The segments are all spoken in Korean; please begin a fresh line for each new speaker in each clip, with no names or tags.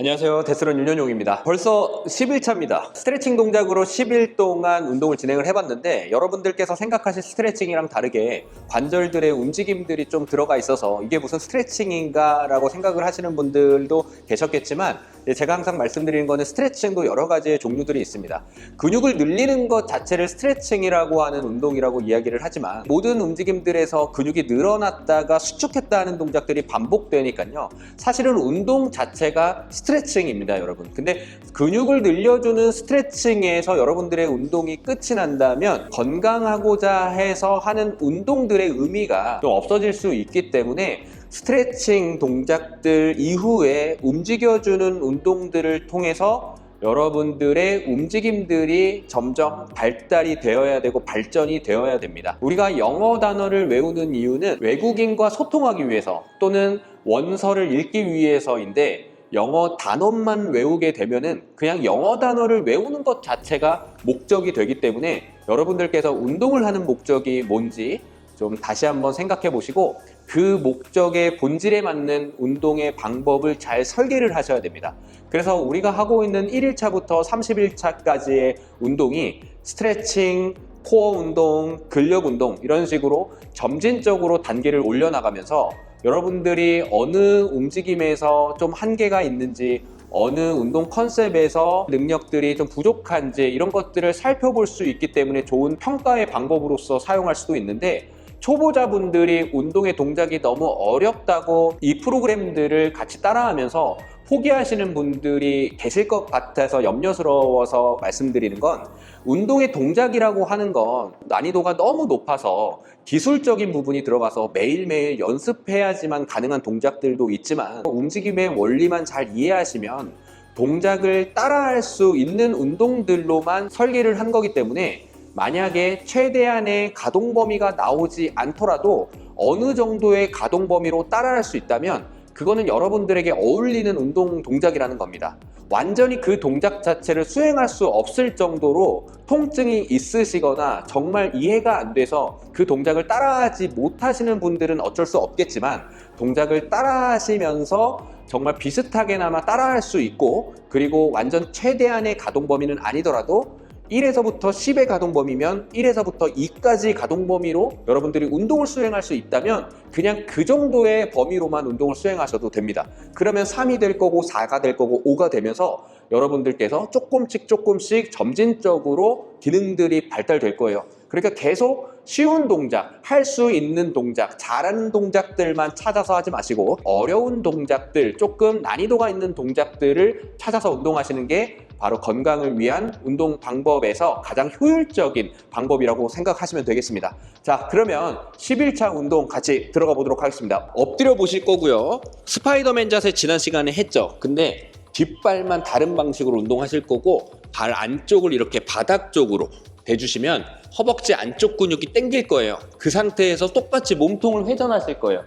안녕하세요. 데스런 윤현용입니다. 벌써 10일차입니다. 스트레칭 동작으로 10일 동안 운동을 진행을 해봤는데 여러분들께서 생각하실 스트레칭이랑 다르게 관절들의 움직임들이 좀 들어가 있어서 이게 무슨 스트레칭인가 라고 생각을 하시는 분들도 계셨겠지만 제가 항상 말씀드리는 거는 스트레칭도 여러 가지의 종류들이 있습니다. 근육을 늘리는 것 자체를 스트레칭이라고 하는 운동이라고 이야기를 하지만 모든 움직임들에서 근육이 늘어났다가 수축했다 하는 동작들이 반복되니까요. 사실은 운동 자체가 스트레칭입니다, 여러분. 근데 근육을 늘려주는 스트레칭에서 여러분들의 운동이 끝이 난다면 건강하고자 해서 하는 운동들의 의미가 좀 없어질 수 있기 때문에 스트레칭 동작들 이후에 움직여주는 운동들을 통해서 여러분들의 움직임들이 점점 발달이 되어야 되고 발전이 되어야 됩니다. 우리가 영어 단어를 외우는 이유는 외국인과 소통하기 위해서 또는 원서를 읽기 위해서인데 영어 단어만 외우게 되면은 그냥 영어 단어를 외우는 것 자체가 목적이 되기 때문에 여러분들께서 운동을 하는 목적이 뭔지 좀 다시 한번 생각해 보시고 그 목적의 본질에 맞는 운동의 방법을 잘 설계를 하셔야 됩니다. 그래서 우리가 하고 있는 1일차부터 30일차까지의 운동이 스트레칭, 코어 운동, 근력 운동 이런 식으로 점진적으로 단계를 올려나가면서 여러분들이 어느 움직임에서 좀 한계가 있는지 어느 운동 컨셉에서 능력들이 좀 부족한지 이런 것들을 살펴볼 수 있기 때문에 좋은 평가의 방법으로서 사용할 수도 있는데 초보자분들이 운동의 동작이 너무 어렵다고 이 프로그램들을 같이 따라하면서 포기하시는 분들이 계실 것 같아서 염려스러워서 말씀드리는 건 운동의 동작이라고 하는 건 난이도가 너무 높아서 기술적인 부분이 들어가서 매일매일 연습해야지만 가능한 동작들도 있지만 움직임의 원리만 잘 이해하시면 동작을 따라할 수 있는 운동들로만 설계를 한 거기 때문에 만약에 최대한의 가동 범위가 나오지 않더라도 어느 정도의 가동 범위로 따라할 수 있다면 그거는 여러분들에게 어울리는 운동 동작이라는 겁니다. 완전히 그 동작 자체를 수행할 수 없을 정도로 통증이 있으시거나 정말 이해가 안 돼서 그 동작을 따라하지 못하시는 분들은 어쩔 수 없겠지만 동작을 따라하시면서 정말 비슷하게나마 따라할 수 있고 그리고 완전 최대한의 가동 범위는 아니더라도 1에서부터 10의 가동 범위면 1에서부터 2까지 가동 범위로 여러분들이 운동을 수행할 수 있다면 그냥 그 정도의 범위로만 운동을 수행하셔도 됩니다. 그러면 3이 될 거고 4가 될 거고 5가 되면서 여러분들께서 조금씩 조금씩 점진적으로 기능들이 발달될 거예요. 그러니까 계속 쉬운 동작, 할 수 있는 동작, 잘하는 동작들만 찾아서 하지 마시고 어려운 동작들, 조금 난이도가 있는 동작들을 찾아서 운동하시는 게 바로 건강을 위한 운동 방법에서 가장 효율적인 방법이라고 생각하시면 되겠습니다. 자, 그러면 11차 운동 같이 들어가 보도록 하겠습니다. 엎드려 보실 거고요. 스파이더맨 자세 지난 시간에 했죠. 근데 뒷발만 다른 방식으로 운동하실 거고 발 안쪽을 이렇게 바닥 쪽으로 대주시면 허벅지 안쪽 근육이 당길 거예요. 그 상태에서 똑같이 몸통을 회전하실 거예요.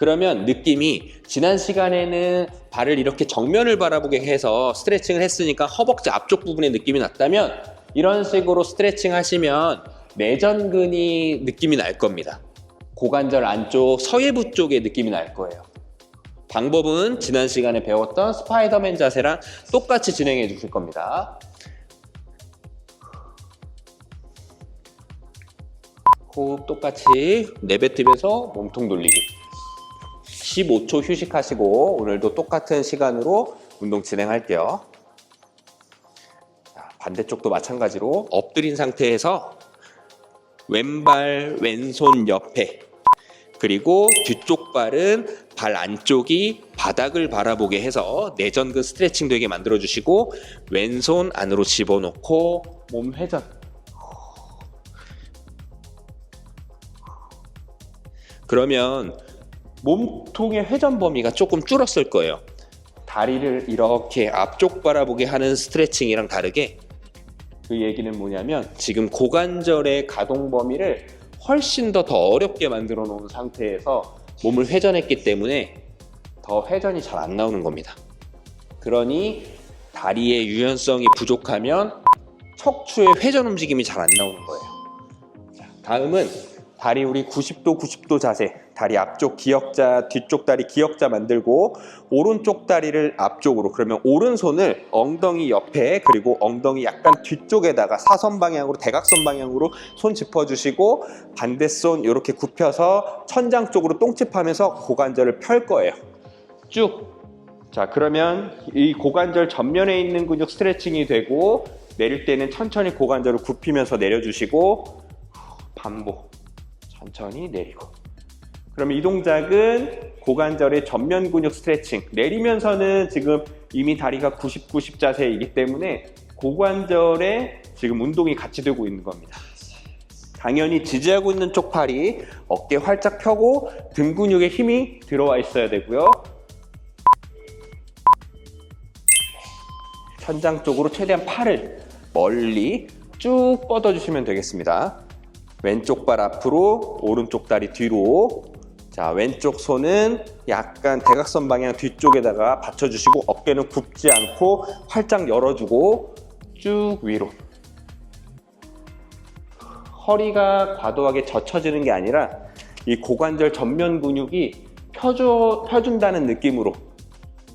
그러면 느낌이 지난 시간에는 발을 이렇게 정면을 바라보게 해서 스트레칭을 했으니까 허벅지 앞쪽 부분에 느낌이 났다면 이런 식으로 스트레칭 하시면 내전근이 느낌이 날 겁니다. 고관절 안쪽 서예부 쪽에 느낌이 날 거예요. 방법은 지난 시간에 배웠던 스파이더맨 자세랑 똑같이 진행해 주실 겁니다. 호흡 똑같이 내뱉으면서 몸통 돌리기. 15초 휴식하시고 오늘도 똑같은 시간으로 운동 진행할게요. 자, 반대쪽도 마찬가지로 엎드린 상태에서 왼발 왼손 옆에 그리고 뒤쪽 발은 발 안쪽이 바닥을 바라보게 해서 내전근 스트레칭 되게 만들어 주시고 왼손 안으로 집어넣고 몸 회전 그러면 몸통의 회전 범위가 조금 줄었을 거예요. 다리를 이렇게 앞쪽 바라보게 하는 스트레칭이랑 다르게 그 얘기는 뭐냐면 지금 고관절의 가동 범위를 훨씬 더 더 어렵게 만들어 놓은 상태에서 몸을 회전했기 때문에 더 회전이 잘 안 나오는 겁니다. 그러니 다리의 유연성이 부족하면 척추의 회전 움직임이 잘 안 나오는 거예요. 자, 다음은 다리 우리 90도 90도 자세 다리 앞쪽 기역자, 뒤쪽 다리 기역자 만들고 오른쪽 다리를 앞쪽으로 그러면 오른손을 엉덩이 옆에 그리고 엉덩이 약간 뒤쪽에다가 사선 방향으로 대각선 방향으로 손 짚어주시고 반대손 이렇게 굽혀서 천장 쪽으로 똥집하면서 고관절을 펼 거예요. 쭉. 자 그러면 이 고관절 전면에 있는 근육 스트레칭이 되고 내릴 때는 천천히 고관절을 굽히면서 내려주시고 반복 천천히 내리고 그러면 이 동작은 고관절의 전면 근육 스트레칭 내리면서는 지금 이미 다리가 90, 90 자세이기 때문에 고관절에 지금 운동이 같이 되고 있는 겁니다 당연히 지지하고 있는 쪽 팔이 어깨 활짝 펴고 등 근육에 힘이 들어와 있어야 되고요 천장 쪽으로 최대한 팔을 멀리 쭉 뻗어주시면 되겠습니다. 왼쪽 발 앞으로, 오른쪽 다리 뒤로. 자, 왼쪽 손은 약간 대각선 방향 뒤쪽에다가 받쳐주시고 어깨는 굽지 않고 활짝 열어주고 쭉 위로. 허리가 과도하게 젖혀지는 게 아니라 이 고관절 전면 근육이 펴줘, 펴준다는 느낌으로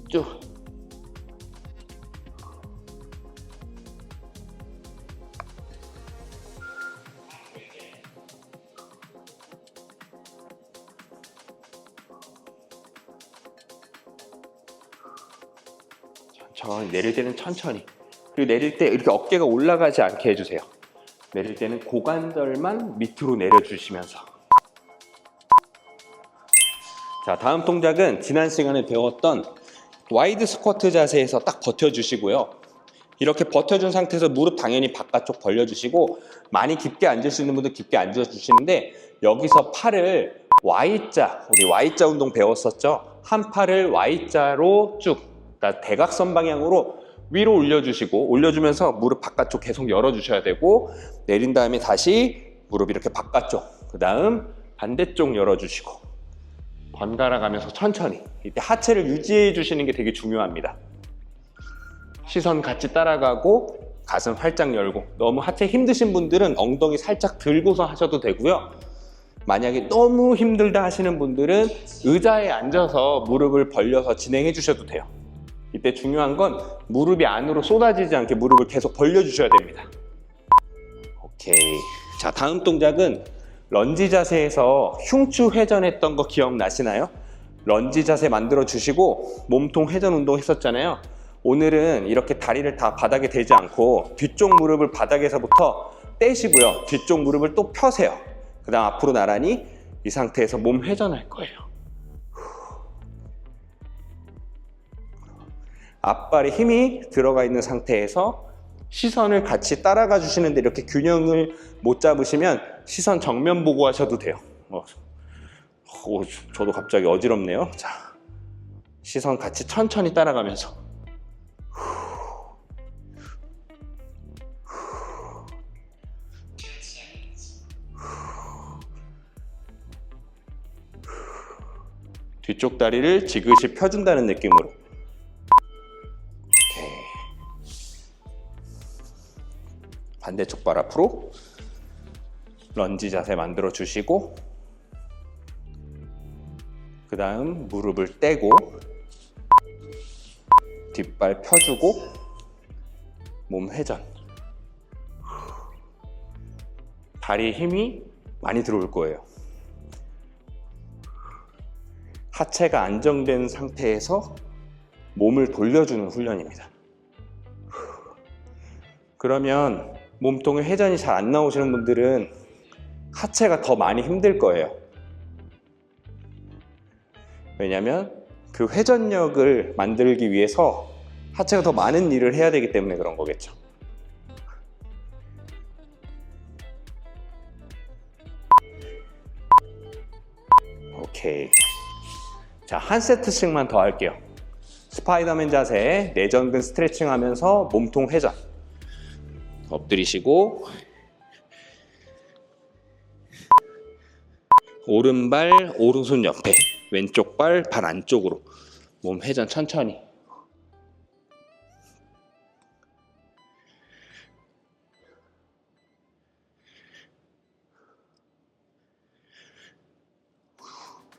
쭉 천천히 내릴 때는 천천히 그리고 내릴 때 이렇게 어깨가 올라가지 않게 해주세요. 내릴 때는 고관절만 밑으로 내려주시면서. 자 다음 동작은 지난 시간에 배웠던 와이드 스쿼트 자세에서 딱 버텨주시고요. 이렇게 버텨준 상태에서 무릎 당연히 바깥쪽 벌려주시고 많이 깊게 앉을 수 있는 분들 깊게 앉아주시는데 여기서 팔을 Y자 우리 Y자 운동 배웠었죠? 한 팔을 Y자로 쭉 대각선 방향으로 위로 올려주시고 올려주면서 무릎 바깥쪽 계속 열어주셔야 되고 내린 다음에 다시 무릎 이렇게 바깥쪽 그 다음 반대쪽 열어주시고 번갈아 가면서 천천히 이때 하체를 유지해 주시는 게 되게 중요합니다. 시선 같이 따라가고 가슴 활짝 열고 너무 하체 힘드신 분들은 엉덩이 살짝 들고서 하셔도 되고요. 만약에 너무 힘들다 하시는 분들은 의자에 앉아서 무릎을 벌려서 진행해 주셔도 돼요 이때 중요한 건 무릎이 안으로 쏟아지지 않게 무릎을 계속 벌려주셔야 됩니다. 오케이. 자, 다음 동작은 런지 자세에서 흉추 회전했던 거 기억나시나요? 런지 자세 만들어 주시고 몸통 회전 운동 했었잖아요. 오늘은 이렇게 다리를 다 바닥에 대지 않고 뒤쪽 무릎을 바닥에서부터 떼시고요. 뒤쪽 무릎을 또 펴세요. 그 다음 앞으로 나란히 이 상태에서 몸 회전할 거예요. 앞발에 힘이 들어가 있는 상태에서 시선을 같이 따라가 주시는데 이렇게 균형을 못 잡으시면 시선 정면 보고 하셔도 돼요. 어, 어, 저도 갑자기 어지럽네요. 자, 시선 같이 천천히 따라가면서. 뒤쪽 다리를 지그시 펴준다는 느낌으로. 반대쪽 발 앞으로 런지 자세 만들어 주시고 그 다음 무릎을 떼고 뒷발 펴주고 몸 회전. 다리에 힘이 많이 들어올 거예요. 하체가 안정된 상태에서 몸을 돌려주는 훈련입니다. 그러면 몸통의 회전이 잘 안 나오시는 분들은 하체가 더 많이 힘들 거예요. 왜냐하면 그 회전력을 만들기 위해서 하체가 더 많은 일을 해야 되기 때문에 그런 거겠죠. 오케이. 자, 한 세트씩만 더 할게요. 스파이더맨 자세, 내전근 스트레칭 하면서 몸통 회전. 엎드리시고 오른발 오른손 옆에 왼쪽 발 발 안쪽으로. 몸 회전 천천히.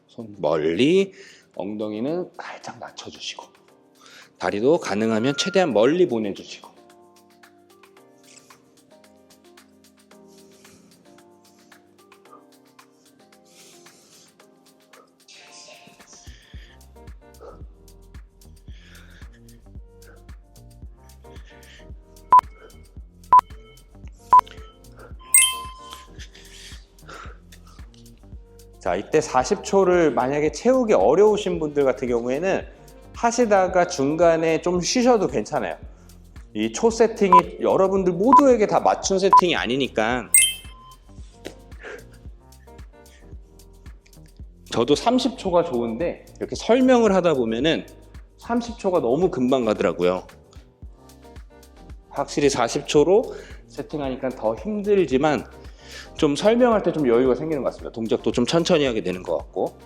손 멀리 엉덩이는 살짝 낮춰주시고 다리도 가능하면 최대한 멀리 보내주시고
이때 40초를 만약에 채우기 어려우신 분들 같은 경우에는 하시다가 중간에 좀 쉬셔도 괜찮아요. 이 초 세팅이 여러분들 모두에게 다 맞춘 세팅이 아니니까
저도 30초가 좋은데 이렇게 설명을 하다 보면은 30초가 너무 금방 가더라고요. 확실히 40초로 세팅하니까 더 힘들지만 좀 설명할 때 좀 여유가 생기는 것 같습니다. 동작도 좀 천천히 하게 되는 것 같고.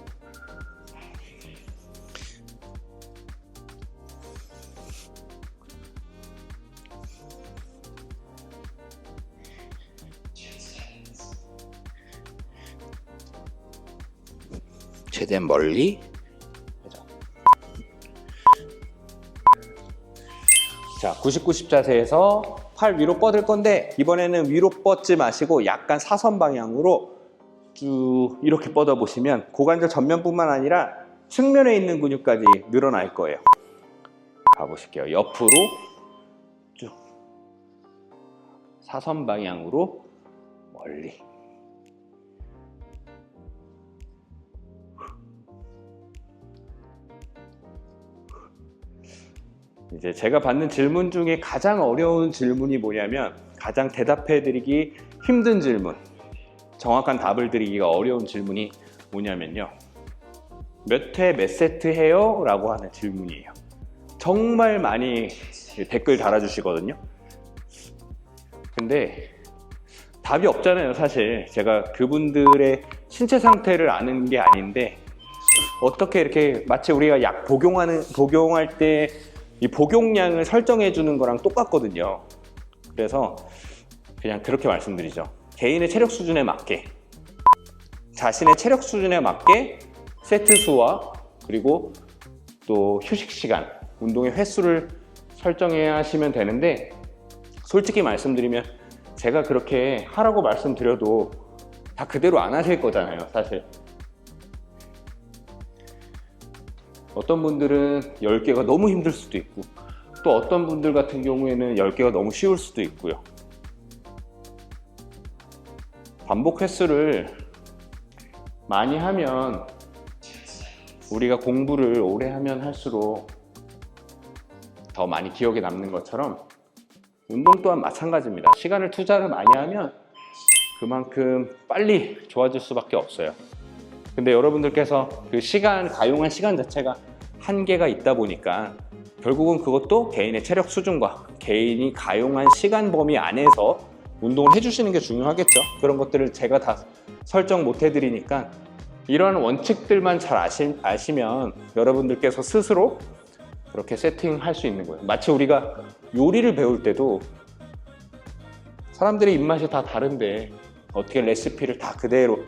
최대한 멀리
자, 90-90 자세에서 팔 위로 뻗을 건데 이번에는 위로 뻗지 마시고 약간 사선 방향으로 쭉 이렇게 뻗어 보시면 고관절 전면뿐만 아니라 측면에 있는 근육까지 늘어날 거예요. 가보실게요. 옆으로 쭉 사선 방향으로 멀리. 이제 제가 받는 질문 중에 가장 어려운 질문이 뭐냐면 가장 대답해 드리기 힘든 질문, 정확한 답을 드리기가 어려운 질문이 뭐냐면요. 몇 회 몇 세트 해요? 라고 하는 질문이에요. 정말 많이 댓글 달아주시거든요. 근데 답이 없잖아요, 사실. 제가 그분들의 신체 상태를 아는 게 아닌데 어떻게 이렇게 마치 우리가 약 복용하는 복용할 때 이 복용량을 설정해 주는 거랑 똑같거든요. 그래서 그냥 그렇게 말씀드리죠. 개인의 체력 수준에 맞게 자신의 체력 수준에 맞게 세트 수와 그리고 또 휴식 시간, 운동의 횟수를 설정해야 하시면 되는데 솔직히 말씀드리면 제가 그렇게 하라고 말씀드려도 다 그대로 안 하실 거잖아요, 사실. 어떤 분들은 10개가 너무 힘들 수도 있고 또 어떤 분들 같은 경우에는 10개가 너무 쉬울 수도 있고요. 반복 횟수를 많이 하면 우리가 공부를 오래 하면 할수록 더 많이 기억에 남는 것처럼 운동 또한 마찬가지입니다. 시간을 투자를 많이 하면 그만큼 빨리 좋아질 수밖에 없어요. 근데 여러분들께서 그 시간, 가용한 시간 자체가 한계가 있다 보니까 결국은 그것도 개인의 체력 수준과 개인이 가용한 시간 범위 안에서 운동을 해주시는 게 중요하겠죠. 그런 것들을 제가 다 설정 못 해드리니까 이러한 원칙들만 잘 아시, 아시면 여러분들께서 스스로 그렇게 세팅할 수 있는 거예요. 마치 우리가 요리를 배울 때도 사람들의 입맛이 다 다른데 어떻게 레시피를 다 그대로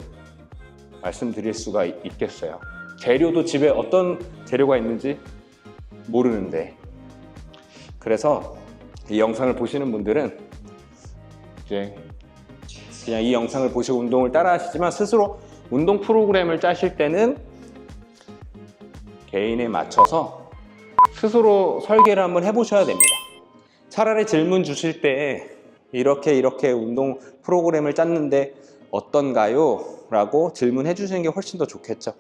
말씀드릴 수가 있- 있겠어요. 재료도 집에 어떤 재료가 있는지 모르는데 그래서 이 영상을 보시는 분들은 이제 그냥 이 영상을 보시고 운동을 따라 하시지만 스스로 운동 프로그램을 짜실 때는 개인에 맞춰서 스스로 설계를 한번 해보셔야 됩니다. 차라리 질문 주실 때 이렇게 이렇게 운동 프로그램을 짰는데 어떤가요? 라고 질문해 주시는 게 훨씬 더 좋겠죠.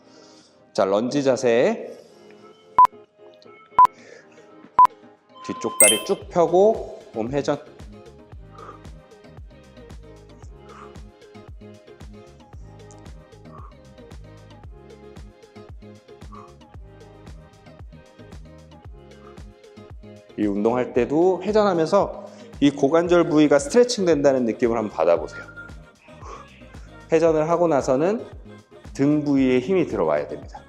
자, 런지 자세. 뒤쪽 다리 쭉 펴고 몸 회전. 이 운동할 때도 회전하면서 이 고관절 부위가 스트레칭 된다는 느낌을 한번 받아보세요. 회전을 하고 나서는 등 부위에 힘이 들어와야 됩니다.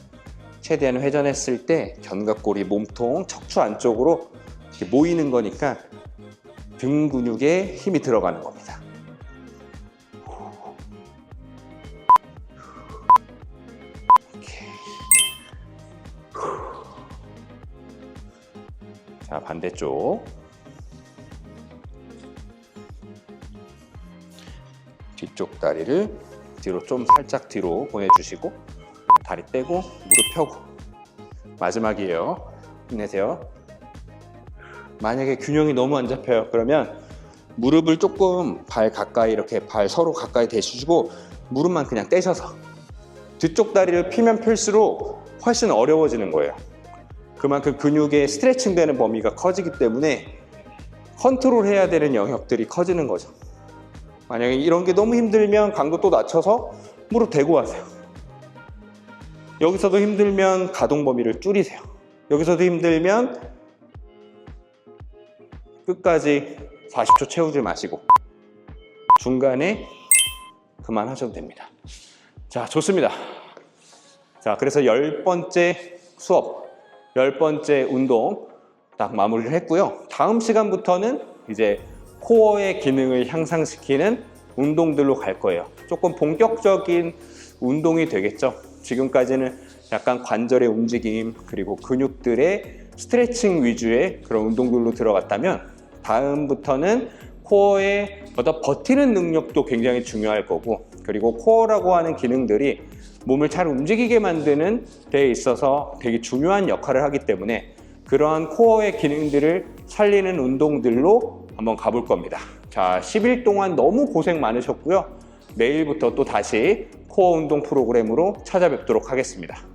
최대한 회전했을 때 견갑골이 몸통 척추 안쪽으로 모이는 거니까 등 근육에 힘이 들어가는 겁니다. 자, 반대쪽. 뒤쪽 다리를 뒤로 좀 살짝 뒤로 보내주시고 다리 떼고 무릎 펴고 마지막이에요. 힘내세요. 만약에 균형이 너무 안 잡혀요. 그러면 무릎을 조금 발 가까이 이렇게 발 서로 가까이 대주시고 무릎만 그냥 떼셔서 뒤쪽 다리를 피면 필수록 훨씬 어려워지는 거예요. 그만큼 근육의 스트레칭 되는 범위가 커지기 때문에 컨트롤 해야 되는 영역들이 커지는 거죠. 만약에 이런 게 너무 힘들면 강도 또 낮춰서 무릎 대고 하세요. 여기서도 힘들면 가동 범위를 줄이세요. 여기서도 힘들면 끝까지 40초 채우지 마시고 중간에 그만하셔도 됩니다. 자, 좋습니다. 자, 그래서 열 번째 수업, 열 번째 운동 딱 마무리를 했고요. 다음 시간부터는 이제 코어의 기능을 향상시키는 운동들로 갈 거예요. 조금 본격적인 운동이 되겠죠. 지금까지는 약간 관절의 움직임 그리고 근육들의 스트레칭 위주의 그런 운동들로 들어갔다면 다음부터는 코어의 어떤 버티는 능력도 굉장히 중요할 거고 그리고 코어라고 하는 기능들이 몸을 잘 움직이게 만드는 데 있어서 되게 중요한 역할을 하기 때문에 그러한 코어의 기능들을 살리는 운동들로 한번 가볼 겁니다. 자, 10일 동안 너무 고생 많으셨고요. 내일부터 또 다시 코어 운동 프로그램으로 찾아뵙도록 하겠습니다.